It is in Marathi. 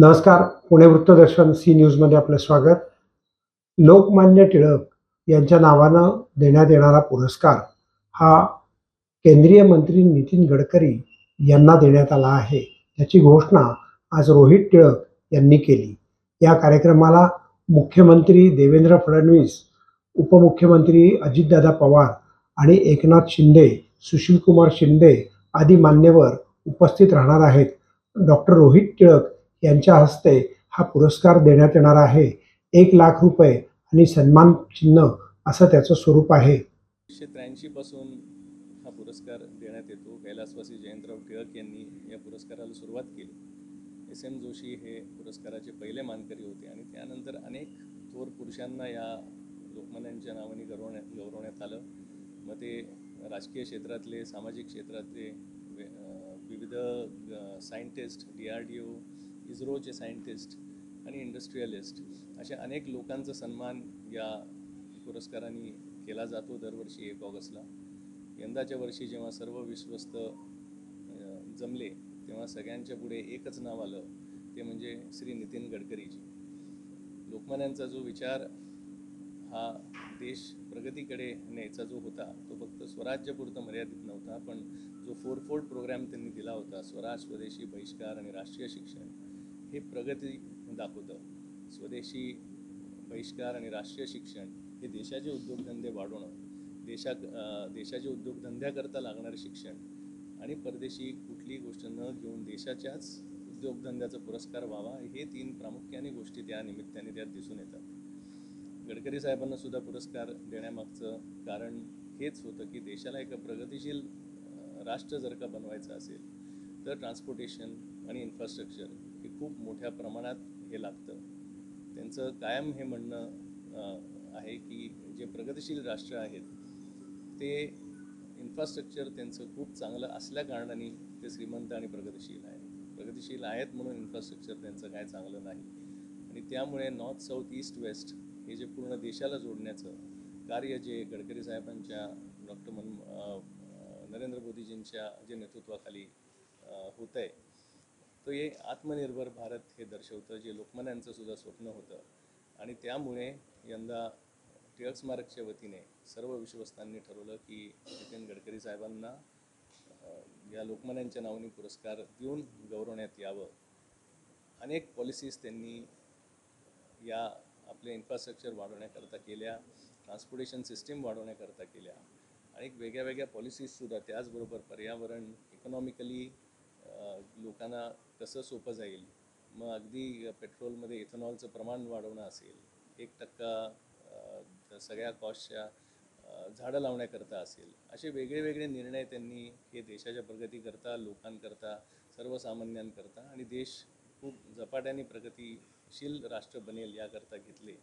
नमस्कार पुणे वृत्तदर्शन सी न्यूजमध्ये आपलं स्वागत. लोकमान्य टिळक यांच्या नावानं देण्यात येणारा पुरस्कार हा केंद्रीय मंत्री नितीन गडकरी यांना देण्यात आला आहे. याची घोषणा आज रोहित टिळक यांनी केली. या कार्यक्रमाला मुख्यमंत्री देवेंद्र फडणवीस उपमुख्यमंत्री अजितदादा पवार आणि एकनाथ शिंदे सुशीलकुमार शिंदे आदी मान्यवर उपस्थित राहणार आहेत. डॉक्टर रोहित टिळक यांच्या हस्ते हा पुरस्कार देण्यात येणार आहे. एक लाख रुपये आणि सन्मान चिन्ह असं त्याचं स्वरूप आहे. एकोणीसशे त्र्याऐंशी पासून हा पुरस्कार देण्यात येतो. कैलासवासी जयंतराव टिळक यांनी या पुरस्काराला सुरुवात केली. एस एम जोशी हे पुरस्काराचे पहिले मानकरी होते आणि त्यानंतर अनेक थोर पुरुषांना या लोकमान्यांच्या नावाने गौरवण्यात गौरवण्यात आलं. मग ते राजकीय क्षेत्रातले सामाजिक क्षेत्रातले विविध scientist D R D O इस्रोचे सायंटिस्ट आणि इंडस्ट्रियलिस्ट अशा अनेक लोकांचा सन्मान या पुरस्काराने केला जातो दरवर्षी एक ऑगस्टला. यंदाच्या वर्षी जेव्हा सर्व विश्वस्त जमले तेव्हा सगळ्यांच्या पुढे एकच नाव आलं ते म्हणजे श्री नितीन गडकरीजी. लोकमान्यांचा जो विचार हा देश प्रगतीकडे न्यायचा जो होता तो फक्त स्वराज्यपुरतं मर्यादित नव्हता पण जो फोरफोल्ड प्रोग्राम त्यांनी दिला होता स्वराज स्वदेशी बहिष्कार आणि राष्ट्रीय शिक्षण हे प्रगती दाखवतं. स्वदेशी बहिष्कार आणि राष्ट्रीय शिक्षण हे देशाचे उद्योगधंदे वाढवणं देशा देशाचे उद्योगधंद्याकरता लागणारे शिक्षण आणि परदेशी कुठलीही गोष्ट न घेऊन देशाच्याच उद्योगधंद्याचा पुरस्कार व्हावा हे तीन प्रामुख्याने गोष्टी त्या निमित्ताने त्यात दिसून येतात. गडकरी साहेबांना सुद्धा पुरस्कार देण्यामागचं कारण हेच होतं की देशाला एका प्रगतिशील राष्ट्र जर का बनवायचं असेल तर ट्रान्सपोर्टेशन आणि इन्फ्रास्ट्रक्चर हे खूप मोठ्या प्रमाणात हे लागतं. त्यांचं कायम हे म्हणणं आहे की जे प्रगतिशील राष्ट्र आहेत ते इन्फ्रास्ट्रक्चर त्यांचं खूप चांगलं असल्या कारणाने ते श्रीमंत आणि प्रगतिशील आहेत. प्रगतिशील आहेत म्हणून इन्फ्रास्ट्रक्चर त्यांचं काय चांगलं नाही. आणि त्यामुळे नॉर्थ साऊथ ईस्ट वेस्ट हे जे पूर्ण देशाला जोडण्याचं कार्य जे गडकरी साहेबांच्या डॉक्टर मन नरेंद्र मोदीजींच्या जे नेतृत्वाखाली होत आहे तो हे आत्मनिर्भर भारत हे दर्शवतं जे लोकमान्यांचं सुद्धा स्वप्न होतं. आणि त्यामुळे यंदा टिळक स्मारकच्या वतीने सर्व विश्वस्तांनी ठरवलं की नितीन गडकरी साहेबांना या लोकमान्यांच्या नावाने पुरस्कार देऊन गौरवण्यात यावं. अनेक पॉलिसीज त्यांनी या आपले इन्फ्रास्ट्रक्चर वाढवण्याकरता केल्या ट्रान्सपोर्टेशन सिस्टीम वाढवण्याकरता केल्या. आणि वेगळ्या वेगळ्या पॉलिसीजसुद्धा त्याचबरोबर पर्यावरण इकॉनॉमिकली लोकांना कसं सोपं जाईल? मग अगदी पेट्रोलमध्ये इथेनॉलचं प्रमाण वाढवणं असेल एक टक्का सगळ्या कॉस्टच्या झाडं लावण्याकरता असेल असे वेगळे वेगळे निर्णय त्यांनी हे देशाच्या प्रगतीकरता लोकांकरता सर्वसामान्यांकरता आणि देश खूप झपाट्याने प्रगतीशील राष्ट्र बनेल याकरता घेतले.